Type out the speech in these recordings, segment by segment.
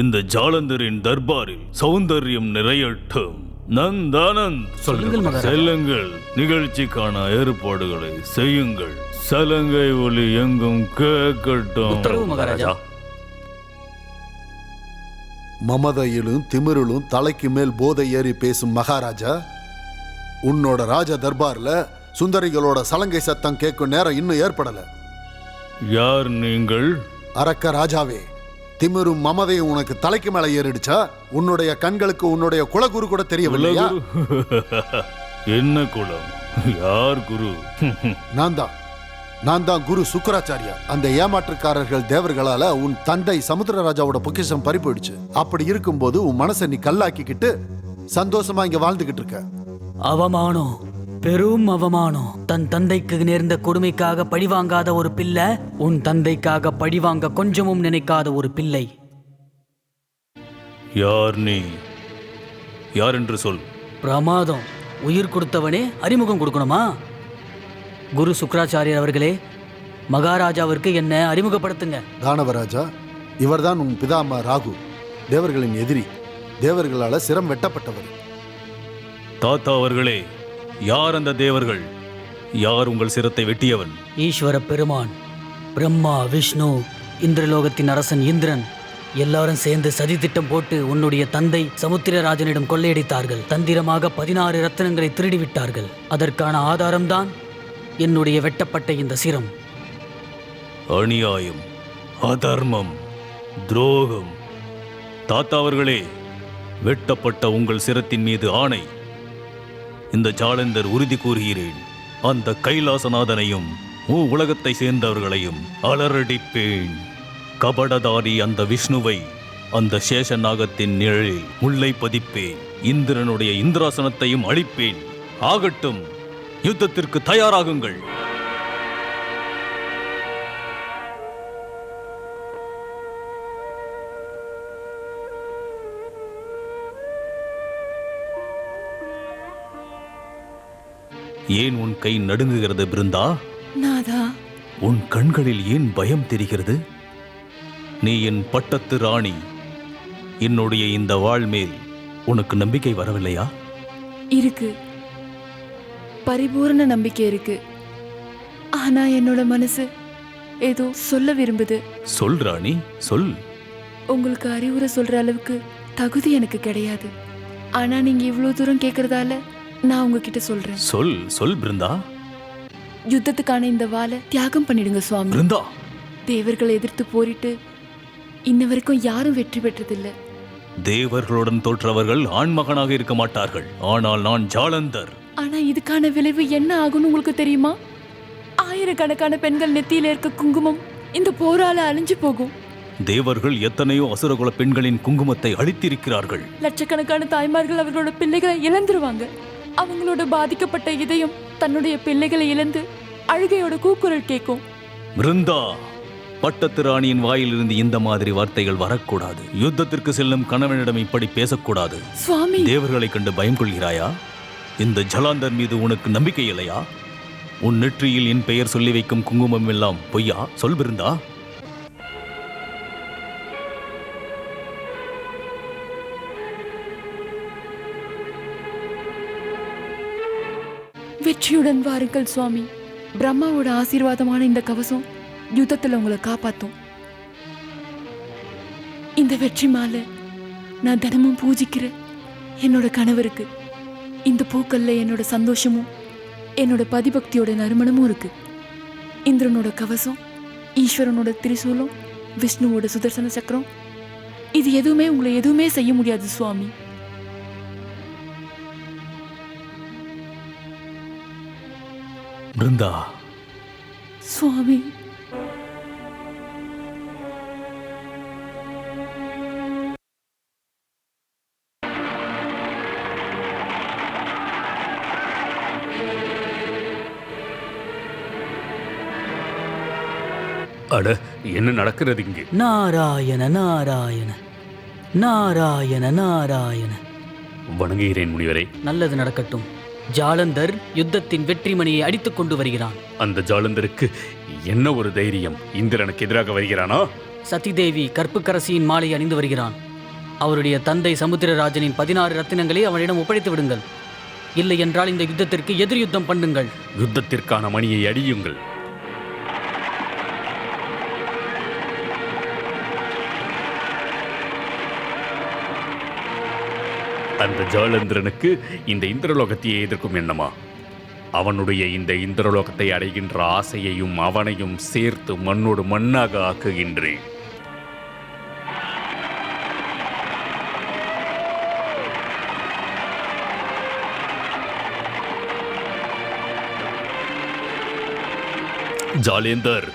இந்த ஜாலந்தரின் தர்பாரில் சௌந்தர்யம் நிறையட்டும். நந்தானந்த் சொல்லுங்கள். செல்லுங்கள். நிகழ்ச்சிக்கான ஏற்பாடுகளை செய்யுங்கள். சலங்கை ஒலி எங்கும் கேட்கட்டும். மகாராஜா. மமதையிலும் திமிரிலும் தலைக்கு மேல் போதை ஏறி பேசும் மகாராஜா உன்னோட ராஜ தர்பார்ல சுந்தரிகளோட சலங்கை சத்தம் கேட்கும் நேரம் இன்னும் ஏற்படல. யார் நீங்கள்? அரக்க ராஜாவே திமிரும் மமதையும் உனக்கு தலைக்கு மேல ஏறிடுச்சா? உன்னுடைய கண்களுக்கு உன்னுடைய குலகுரு கூட தெரியவில்லையா? என்ன குலம்? யார் குரு? நான் தான். நான் தான் குரு சுக்கராச்சாரியா. அந்த ஏமாற்றுக்காரர்கள் தேவர்களால உன் தந்தை சமுத்திரராஜாவோட பொக்கிஷம் பறி போயிடுச்சு. அப்படி இருக்கும்போது உன் மனசை நீ கல்லாக்கிக்கிட்டு சந்தோஷமா இங்க வாழ்ந்துகிட்டு இருக்க. அவமானம். பெரும் அவமானம். தன் தந்தைக்கு நேர்ந்த கொடுமைக்காக பழிவாங்காத ஒரு பிள்ளை உன் தந்தைக்காக பழிவாங்க கொஞ்சமும் நினைக்காத ஒரு பிள்ளை. யார் நீ? யார் என்று சொல். பிரமாதம். உயிர் கொடுத்தவனே அறிமுகம் கொடுக்கணுமா? குரு சுக்கராச்சாரியர் அவர்களே மகாராஜாவிற்கு என்ன அறிமுகப்படுத்துங்க. தானவராஜா இவர்தான் உன் பிதாமா ராகு. தேவர்களின் எதிரி. தேவர்களால சிரம் வெட்டப்பட்டவர். தாத்தா அவர்களே யார் அந்த தேவர்கள்? யார் உங்கள் சிரத்தை வெட்டியவன்? ஈஸ்வர பெருமான் பிரம்மா விஷ்ணு இந்திரலோகத்தின் அரசன் இந்திரன் எல்லாரும் சேர்ந்து சதி திட்டம் போட்டு உன்னுடைய தந்தை சமுத்திரராஜனிடம் கொள்ளையடித்தார்கள். தந்திரமாக பதினாறு ரத்தினங்களை திருடிவிட்டார்கள். அதற்கான ஆதாரம்தான் என்னுடைய வெட்டப்பட்ட இந்த சிரம். அநியாயம் அதர்மம் துரோகம். தாத்தா அவர்களே வெட்டப்பட்ட உங்கள் சிரத்தின் மீது ஆணை. இந்த ஜாலந்தர் உறுதி கூறுகிறேன். அந்த கைலாசநாதனையும் ஊ உலகத்தை சேர்ந்தவர்களையும் அலறடிப்பேன். கபடதாரி அந்த விஷ்ணுவை அந்த சேஷ நாகத்தின் நிழலில் முல்லை பதிப்பேன். இந்திரனுடைய இந்திராசனத்தையும் அழிப்பேன். ஆகட்டும் யுத்தத்திற்கு தயாராகுங்கள். ஏன் உன் கை நடுங்குகிறது பிருந்தா? நாதா. உன் கண்களில் ஏன் பயம் தெரிகிறது? நீ என் பட்டத்து ராணி. என்னுடைய இந்த வாழ் மேல் உனக்கு நம்பிக்கை வரவில்லையா? இருக்கு. பரிபூரண நம்பிக்கை இருக்கு. ஆனா என்னோட மனசு ஏதோ சொல்ல விரும்புது. சொல் ராணி சொல். உங்களுக்கு அறிவுரை சொல்ற அளவுக்கு தகுதி எனக்கு கிடையாது. ஆனா நீங்க இவ்வளவு தூரம் கேக்குறதால நான் உங்ககிட்ட சொல்றேன். சொல் சொல் பிருந்தா. யுத்தத்துக்கான இந்த வாளை தியாகம் பண்ணிடுங்க சுவாமி. பிருந்தா. தேவர்களை எதிர்த்து போரிட்டு இன்ன வரைக்கும் யாரும் வெற்றி பெற்றதில்ல. தேவர்களுடன் தோற்றவர்கள் ஆண்மகனாக இருக்க மாட்டார்கள். ஆனால் நான் ஜாலந்தர். ஆனா இதுக்கான விளைவு என்ன ஆகும்னு உங்களுக்கு தெரியுமா? ஆயிரக்கணக்கான பெண்கள் நெத்தியில இருக்க குங்குமம் இந்த போரால அழிஞ்சு போகும். தேவர்கள் எத்தனையோ அசுரகுல பெண்களின் குங்குமத்தை அழித்திருக்கிறார்கள். லட்சக்கணக்கான தாய்மார்கள் அவர்களோட பிள்ளைகளை இழந்துருவாங்க. அவங்களோட பாதிக்கப்பட்ட இதயம் தன்னுடைய பிள்ளைகளை இழந்து அழுகையோட கூக்குரல் கேட்கும். பிருந்தா பட்டத்து ராணியின் வாயிலிருந்து இந்த மாதிரி வார்த்தைகள் வரக்கூடாது. யுத்தத்திற்கு செல்லும் கணவனிடம் இப்படி பேசக்கூடாது. சுவாமி! தேவர்களை கண்டு பயம் கொள்கிறாயா? இந்த ஜலாந்தர் மீது உனக்கு நம்பிக்கை இல்லையா? உன் நெற்றியில் என் பெயர் சொல்லி வைக்கும் குங்குமம் எல்லாம் பொய்யா? சொல் பிருந்தா வெற்றியுடன் வாருங்கள் சுவாமி. பிரம்மாவோட ஆசீர்வாதமான இந்த கவசம் யுத்தத்தில் உங்களை காப்பாத்தும். இந்த வெற்றி மாலை நான் தினமும் பூஜிக்கிற என்னோட கணவருக்கு இந்த பூக்கள்ல என்னோட சந்தோஷமும் என்னோட பதிபக்தியோட நறுமணமும் இருக்கு. இந்திரனோட கவசம் ஈஸ்வரனோட திரிசூலம் விஷ்ணுவோட சுதர்சன சக்கரம் இது எதுவுமே உங்களை எதுவுமே செய்ய முடியாது சுவாமி. பிருந்தா. சுவாமி. அட என்ன நடக்கிறது இங்கே? நாராயண நாராயண. நாராயண நாராயண. வணங்குகிறேன் முனிவரே. நல்லது நடக்கட்டும். ஜாலந்தர் யுத்தத்தின் வெற்றிமணியை அடித்துக் கொண்டு வருகிறான். அந்த ஜாலந்தருக்கு என்ன ஒரு தைரியம்? இந்திரனுக்கு எதிராக வருகிறானா? சதிதேவி கற்புக்கரசியின் மாலை அணிந்து வருகிறான். அவருடைய தந்தை சமுத்திரராஜனின் பதினாறு ரத்தினங்களை அவனிடம் ஒப்படைத்து விடுங்கள். இல்லை என்றால் இந்த யுத்தத்திற்கு எதிர் யுத்தம் பண்ணுங்கள். யுத்தத்திற்கான மணியை அடியுங்கள். அந்த ஜாலந்திரனுக்கு இந்த இந்திரலோகத்தையே எதிர்க்கும் எண்ணமா? அவனுடைய இந்த இந்திரலோகத்தை அடைகின்ற ஆசையையும் அவனையும் சேர்த்து மண்ணோடு மண்ணாக ஆக்குகின்றேன். ஜாலேந்தர்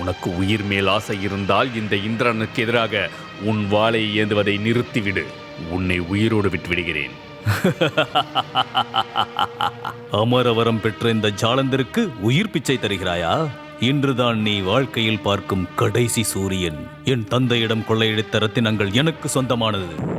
உனக்கு உயிர் மேல் ஆசை இருந்தால் இந்த இந்திரனுக்கு எதிராக உன் வாளை ஏந்துவதை நிறுத்திவிடு. உன்னை உயிரோடு விட்டு விடுகிறேன் அமரவரம் பெற்ற இந்த ஜாலந்தருக்கு உயிர் பிச்சை தருகிறாயா? இன்றுதான் நீ வாழ்க்கையில் பார்க்கும் கடைசி சூரியன். என் தந்தையிடம் கொள்ளையடித்த ரத்தினங்கள் எனக்கு சொந்தமானது.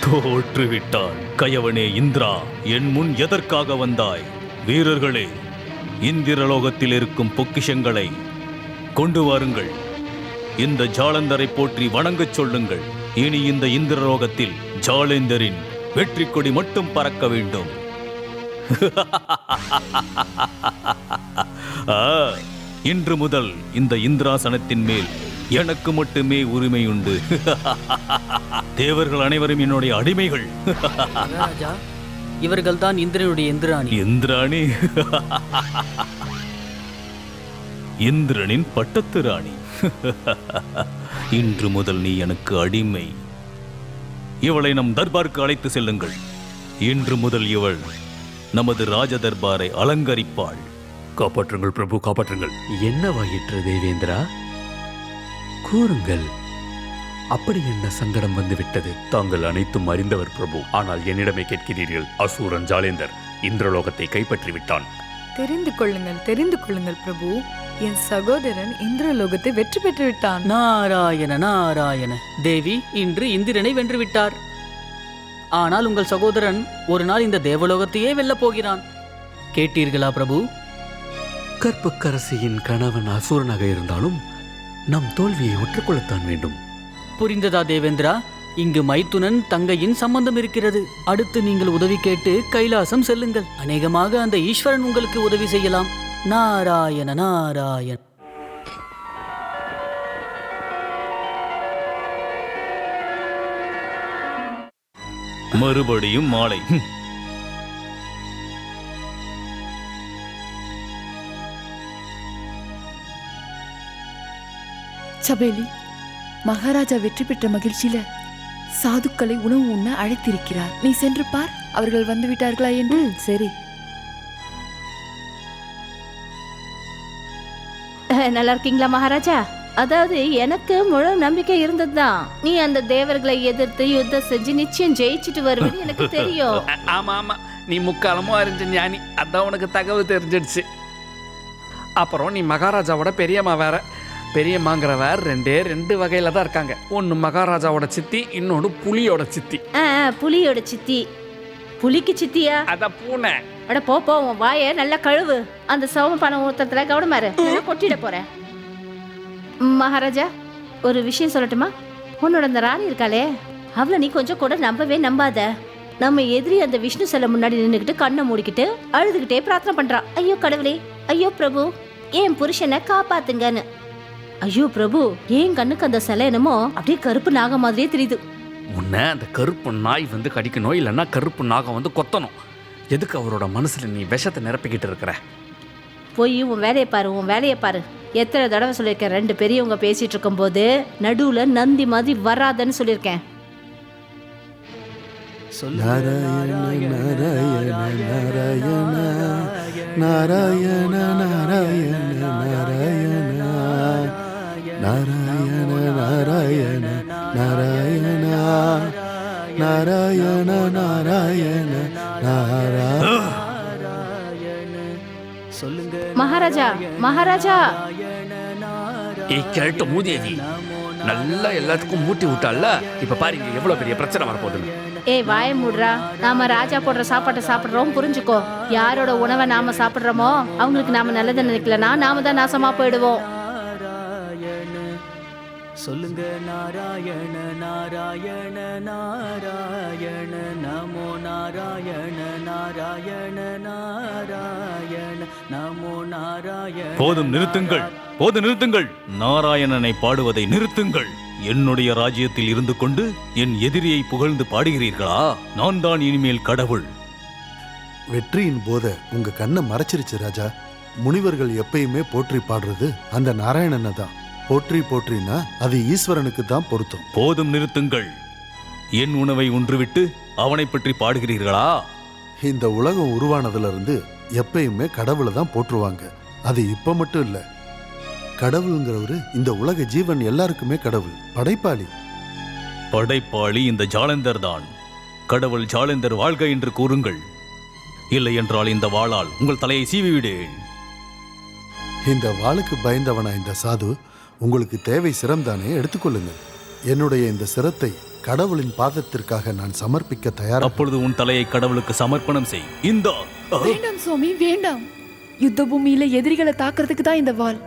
தோற்றுவிட்டான். கயவனே இந்திரா என் முன் எதற்காக வந்தாய்? வீரர்களே இந்திரலோகத்தில் இருக்கும் பொக்கிஷங்களை கொண்டு வாருங்கள். இந்த ஜாலந்தரை போற்றி வணங்கச் சொல்லுங்கள். இனி இந்த இந்திரலோகத்தில் ஜாலேந்தரின் வெற்றி கொடி மட்டும் பறக்க வேண்டும். இன்று முதல் இந்த இந்திராசனத்தின் மேல் எனக்கு மட்டுமே உரிமை உண்டு தேவர்கள் அனைவரும் என்னுடைய அடிமைகள். ராஜா இவர்கள் தான் இந்திரனுடைய இந்திராணி இந்திராணி இந்திரனின் பட்டத்து ராணி இன்று முதல் நீ எனக்கு அடிமை. இவளை நம் தர்பாருக்கு அழைத்து செல்லுங்கள். இன்று முதல் இவள் நமது ராஜ தர்பாரை அலங்கரிப்பாள். காப்பாற்றுங்கள் பிரபு காப்பாற்றுங்கள். என்னவாயிற்று தேவேந்திரா? கூறுங்கள். அப்படி என்ன சங்கடம் வந்துவிட்டது? தாங்கள் அனைத்தும் அறிந்தவர் பிரபு. ஆனால் என்னிடமே கேட்கிறீர்கள் அசூரன் ஜாலேந்தர். இந்திரலோகத்தை கைப்பற்றி விட்டான் தெரிந்து கொள்ளுங்கள் தெரிந்து கொள்ளுங்கள் பிரபு. என் சகோதரன் இந்திரலோகத்தை வெற்றி பெற்று விட்டான் நாராயண நாராயண. தேவி இன்று இந்திரனை வென்று விட்டார் ஆனால் உங்கள் சகோதரன் ஒரு நாள் இந்த தேவலோகத்தையே வெல்லப் போகிறான். கேட்டீர்களா பிரபு? கற்புக்கரசியின் கணவன் அசூரனாக இருந்தாலும் நம் தோல்வியை ஒற்றுக்கொள்ளத்தான் வேண்டும். புரிந்ததா தேவேந்திரா? இங்கு மைத்துனன் தங்கையின் சம்பந்தம் இருக்கிறது. அடுத்து நீங்கள் உதவி கேட்டு கைலாசம் செல்லுங்கள். அநேகமாக அந்த ஈஸ்வரன் உங்களுக்கு உதவி செய்யலாம். நாராயண நாராயண. மறுபடியும் மாலை. சபேலி மகாராஜா வெற்றி பெற்ற மகிழ்ச்சியில சாதுக்களை உணவு உண்ண அழைத்திருக்கிறார். நீ சென்று பார் அவர்கள் வந்து விட்டார்களா என்று. சரி. நல்லா இருக்கீங்களா மகாராஜா? அதாவது எனக்கு முழு நம்பிக்கை இருந்ததுதான். நீ அந்த தேவர்களை எதிர்த்து யுத்தம் செஞ்சு நிச்சயம் ஜெயிச்சிட்டு வருவேன்னு எனக்கு தெரியும். ஆமா ஆமா. நீ முக்காலமும் அறிஞ்ச ஞானி. அதான் உனக்கு தகவல் தெரிஞ்சிடுச்சு. அப்புறம் நீ மகாராஜாவோட பெரியம்மா வேற. பெரியம்மாங்கிறவ ரெண்டே ரெண்டு வகையில் தான் இருக்காங்க. ஒன்று மகாராஜாவோட சித்தி இன்னொன்று புலியோட சித்தி. ஆ ஆ, புலியோட சித்தி. புலிக்கு சித்தியா? அதான் பூனை. அட போ போ உன் வாயை நல்லா கழுவு. அந்த சவம பணம் ஊத்தத்துல கவனமாரு இல்லைன்னா கொட்டிட போறேன். மகாராஜா ஒரு விஷயம் சொல்லட்டுமா? உன்னோட அந்த ராணி இருக்காளே அவளை நீ கொஞ்சம் கூட நம்பவே நம்பாத. நம்ம எதிரி அந்த விஷ்ணு சிலை முன்னாடி நின்றுக்கிட்டு கண்ணை மூடிக்கிட்டு அழுதுகிட்டே பிரார்த்தனை பண்றா. ஐயோ கடவுளே. ஐயோ பிரபு. என் புருஷனை காப்பாத்துங்கன்னு. ஐயோ பிரபு ஏன் கண்ணுக்கு அந்த சிலை என்னமோ அப்படியே கருப்பு நாக மாதிரியே தெரியுது. உன்னை அந்த கருப்பு நாய் வந்து கடிக்கணும் இல்லைன்னா கருப்பு நாகம் வந்து கொத்தணும். எதுக்கு அவரோட மனசுல நீ விஷத்தை நிரப்பிக்கிட்டு இருக்கிற? போய் உன் வேலையை பாரு உன் வேலையை பாரு. எத்தனை தடவை சொல்லியிருக்கேன் ரெண்டு பெரியவங்க பேசிட்டு இருக்கும்போது நடுவுல நந்தி மாதிரி வராதன்னு சொல்லியிருக்கேன். நாராயண நாராயண நாராயண நாராயண நாராயண நாராயண நாராயண நாராயண நாராயண நாராயண நாராயண நாராயண. மகாராஜா மகாராஜா. ஏய் கேட்ட மூதேவி. நல்லா எல்லாத்துக்கும் மூட்டி விட்டால இப்ப பாருங்க எவ்வளவு பெரிய பிரச்சனை வரப்போகுதுன்னு. ஏய் வாய மூடுறா. நாம ராஜா போடுற சாப்பாட்டை சாப்பிடுறோம் புரிஞ்சுக்கோ. யாரோட உணவை நாம சாப்பிடுறோமோ அவங்களுக்கு நாம நல்லதை நினைக்கலனா நாம தான் நாசமா போயிடுவோம். சொல்லுங்க நாராயண நாராயண நாராயண நமோ நாராயண நாராயண நாராயண நமோ நாராயண போதும் நிறுத்துங்கள் போது நிறுத்துங்கள். நாராயணனை பாடுவதை நிறுத்துங்கள். என்னுடைய ராஜ்யத்தில் இருந்து கொண்டு என் எதிரியை புகழ்ந்து பாடுகிறீர்களா? நான் தான் இனிமேல் கடவுள். வெற்றியின் போத உங்க கண்ணை மறைச்சிருச்சு ராஜா. முனிவர்கள் எப்பயுமே போற்றி பாடுறது அந்த நாராயணனை தான். போற்றி போற்றினா அது ஈஸ்வரனுக்கு தான் பொருத்தம். போதும் நிறுத்துங்கள். என் உணவை உன்றுவிட்டு அவனை பற்றி பாடுகிறீர்களா? இந்த உலகம் உருவானதுல இருந்து எப்பயுமே கடவுளை தான் போற்றுவாங்க. அது இப்ப மட்டும் இல்ல. கடவுளுங்கிறவரு இந்த உலக ஜீவன் எல்லாருக்குமே கடவுள். படைப்பாளி. படைப்பாளி இந்த ஜாலந்தர் தான். கடவுள் ஜாலந்தர் வாழ்க என்று கூறுங்கள். இல்லை என்றால் இந்த வாளால் உங்கள் தலையை சீவிவிடேன். இந்த வாளுக்கு பயந்தவனா இந்த சாது? உங்களுக்கு தேவை சிரம் தானே எடுத்துக்கொள்ளுங்கள். என்னுடைய இந்த சிரத்தை கடவுளின் பாதத்திற்காக நான் சமர்ப்பிக்க தயாரா அப்பொழுது உன் தலையை கடவுளுக்கு சமர்ப்பணம் செய். இந்த வேண்டாம் சுவாமி வேண்டாம். யுத்த பூமியில எதிரிகளை தாக்குறதுக்கு தான் இந்த வாள்.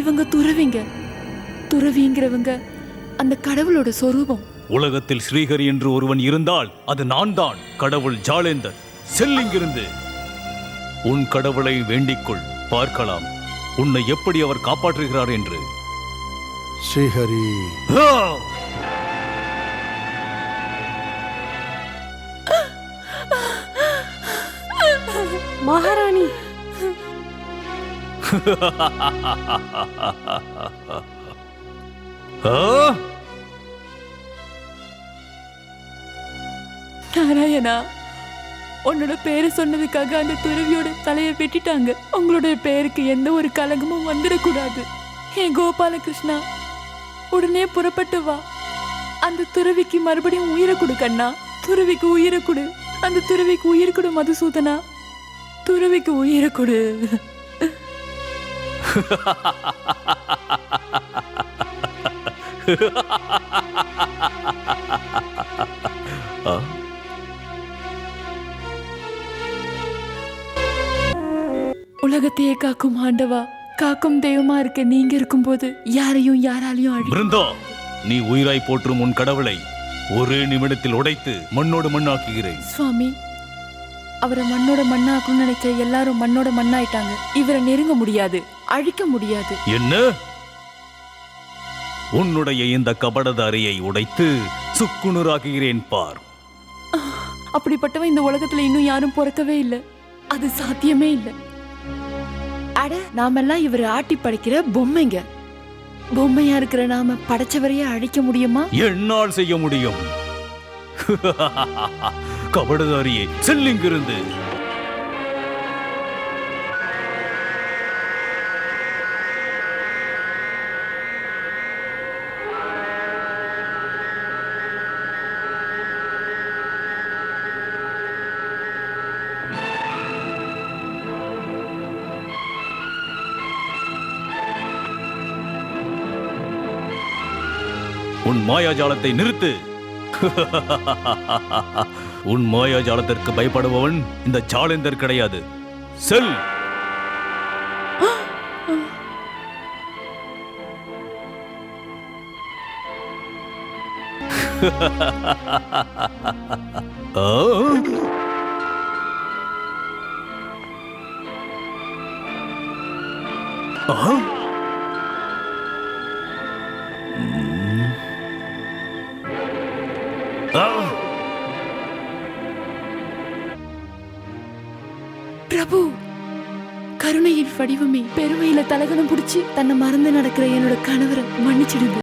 இவங்க துறவிங்க. துறவிங்கிறவங்க அந்த கடவுளோட சொரூபம். உலகத்தில் ஸ்ரீஹரி என்று ஒருவன் இருந்தால் அது நான் தான் கடவுள் ஜாலேந்தர். செல்லிங்கிருந்து உன் கடவுளை வேண்டிக்கொள். பார்க்கலாம். உன்னை எப்படி அவர் காப்பாற்றுகிறார் என்று ஸ்ரீஹரி! மகாராணி! நாராயணா உன்னோட பேரை சொன்னதுக்காக அந்த துறவியோட தலையை வெட்டிட்டாங்க. உங்களோட பேருக்கு எந்த ஒரு கலகமும் வந்துடக்கூடாது. ஹே கோபாலகிருஷ்ணா உடனே புறப்பட்டு வா. அந்த துறவிக்கு மறுபடியும் உயிரை கொடு கண்ணா. துறவிக்கு உயிரை கொடு. அந்த துறவிக்கு உயிர் கொடு மதுசூதனா. துறவிக்கு உயிரை கொடு. ஆ! உலகத்தையே காக்கும் ஆண்டவா காக்கும் தெய்வமா இருக்க நீங்க இருக்கும்போது யாரையும் யாராலையும் அழி பிருந்தா நீ உயிராய் போற்றும் உன் கடவுளை ஒரே நிமிடத்தில் உடைத்து மண்ணோடு மண்ணாக்குகிறேன். சுவாமி அவரை மண்ணோட மண்ணாக்கணும்னு நினைச்ச எல்லாரும் மண்ணோட மண்ணாயிட்டாங்க. இவரை நெருங்க முடியாது அழிக்க முடியாது. என்ன? உன்னுடைய இந்த கபடதாரியை உடைத்து சுக்குநூறாக்குகிறேன் பார். அப்படிப்பட்டவன் இந்த உலகத்துல இன்னும் யாரும் பிறக்கவே இல்லை. அது சாத்தியமே இல்லை. அட நாமெல்லாம் இவரை ஆட்டி படைக்கிற பொம்மைங்க. பொம்மையா இருக்கிற நாம படைச்சவரையே அழிக்க முடியுமா? என்னால் செய்ய முடியும். கபடதாரியே செல்லிங்கிருந்து. உன் மாயாஜாலத்தை நிறுத்து. உன் மாயாஜாலத்திற்கு பயப்படுபவன் இந்த ஜாலந்தர் கிடையாது. செல்! ஆ? வடிவமே. பெருமையில தலகணம் புடிச்சு தன்னை மறந்து நடக்கிற என்னோட கணவரை மன்னிச்சிடுங்க.